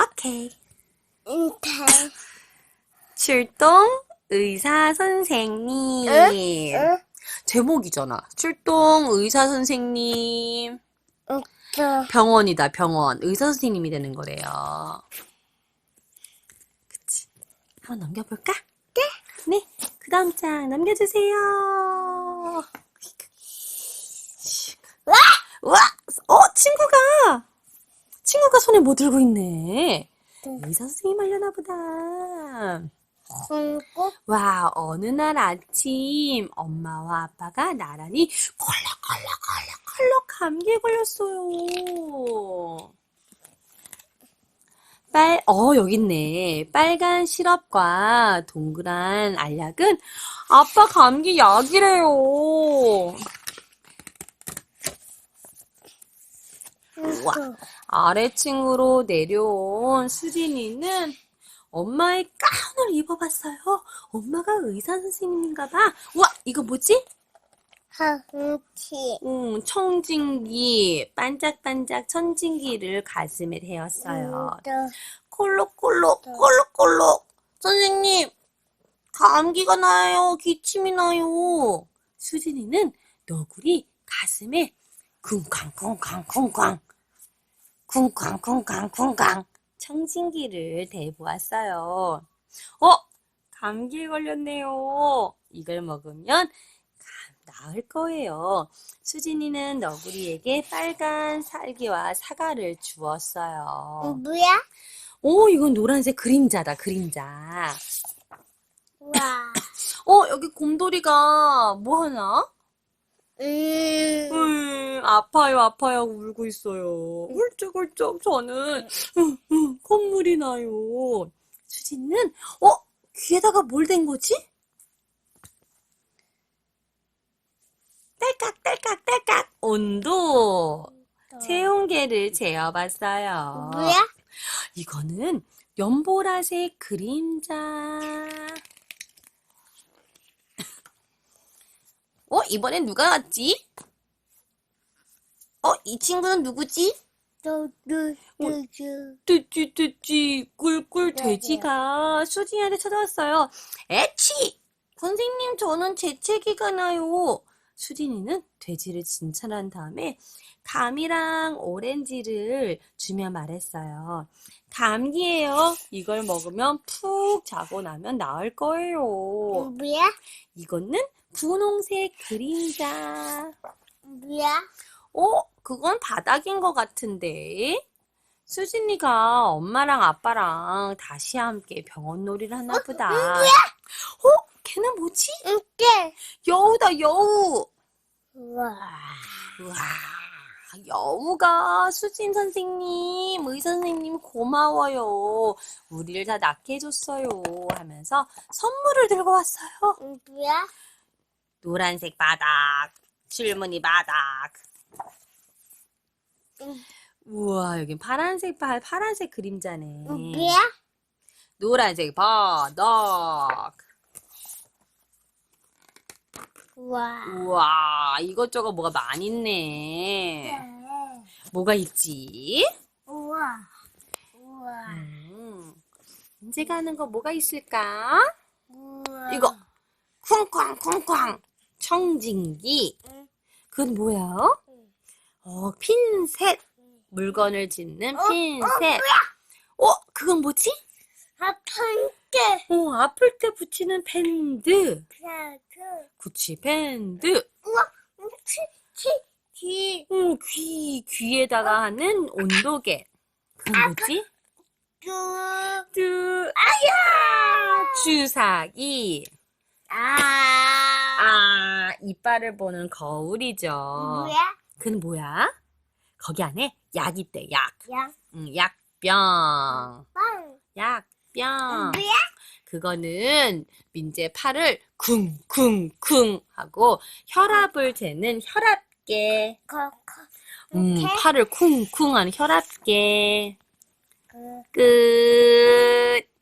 오케이. 인텔. 출동 의사 선생님. 응? 제목이잖아. 출동 의사 선생님. 응, 저, 병원이다, 병원. 의사 선생님이 되는 거래요. 그치. 한번 넘겨볼까? 네. 네. 그 다음 장 넘겨주세요. 와! 와! 어, 친구가! 친구가 손에 뭐 들고 있네. 응. 의사 선생님 하려나 보다. 그리고, 와, 어느 날 아침 엄마와 아빠가 나란히 콜록콜록콜록콜록 감기에 걸렸어요. 빨, 어, 여기 있네. 빨간 시럽과 동그란 알약은 아빠 감기 약이래요. 우와. 그, 아래층으로 내려온 수진이는 엄마의 가운을 입어봤어요. 엄마가 의사 선생님인가 봐. 우와, 이거 뭐지? 한치. 음, 청진기, 반짝반짝 청진기를 가슴에 대었어요. 저, 콜록콜록, 콜록콜록. 선생님, 감기가 나요. 기침이 나요. 수진이는 너구리 가슴에 쿵쾅쿵쾅쿵쾅, 쿵쾅쿵쾅쿵쾅 청진기를 대보았어요. 어? 감기에 걸렸네요. 이걸 먹으면 감 나을 거예요. 수진이는 너구리에게 빨간 살기와 사과를 주었어요. 뭐야? 오, 이건 노란색 그림자다, 그림자. 와. 어, 여기 곰돌이가 뭐 하나? 음, 음, 아파요, 아파요 하고 울고 있어요. 훌쩍훌쩍 저는 음, 음, 콧물이 나요. 수진은 어, 귀에다가 뭘 댄 거지? 딸깍, 딸깍, 딸깍. 온도. 체온계를 재어봤어요. 뭐야? 이거는 연보라색 그림자. 어, 이번엔 누가 왔지? 어, 이 친구는 누구지? 뚜찌 뚜찌 꿀꿀 돼지가 수진이한테 찾아왔어요. 에치! 선생님, 저는 재채기가 나요. 수진이는 돼지를 진찰한 다음에 감이랑 오렌지를 주며 말했어요. 감기예요. 이걸 먹으면 푹 자고 나면 나을 거예요. 뭐야? 이거는 분홍색 그림자. 뭐야? 어, 그건 바닥인 것 같은데. 수진이가 엄마랑 아빠랑 다시 함께 병원 놀이를 하나 보다. 어? 걔는 뭐지? 이게. 여우다, 여우. 우와. 우와, 여우가 수진 선생님, 의 선생님 고마워요. 우리를 다 낫게 해줬어요. 하면서 선물을 들고 왔어요. 뭐야? 노란색 바닥, 줄무늬 바닥. 음. 우와, 여긴 파란색 바, 파란색 그림자네. 뭐야? 노란색 바닥. 우와. 우와, 이것저것 뭐가 많이 있네. 뭐가 있지? 우와. 우와. 음, 이제 가는 거 뭐가 있을까? 우와. 이거. 쿵쾅, 쿵쾅. 청진기. 응. 그건 뭐야? 어, 핀셋. 물건을 짓는 핀셋. 어, 그건 뭐지? 아픈 게. 어, 아플 때 붙이는 밴드. 플라그. 그치, 밴드. 우와. 치, 치, 치. 어, 귀, 귀에다가 하는 온도계. 그건 뭐지? 쭈. 뚜, 아야! 주사기. 아. 아, 이빨을 보는 거울이죠. 뭐야? 그건 뭐야? 거기 안에 약 있대, 약. 야. 응, 약병. 빵. 약병. 뭐야? 그거는 민재 팔을 쿵쿵쿵 하고 혈압을 재는 혈압계. 거, 거. 음, 이렇게? 팔을 쿵쿵 하는 혈압계. 그. 끝.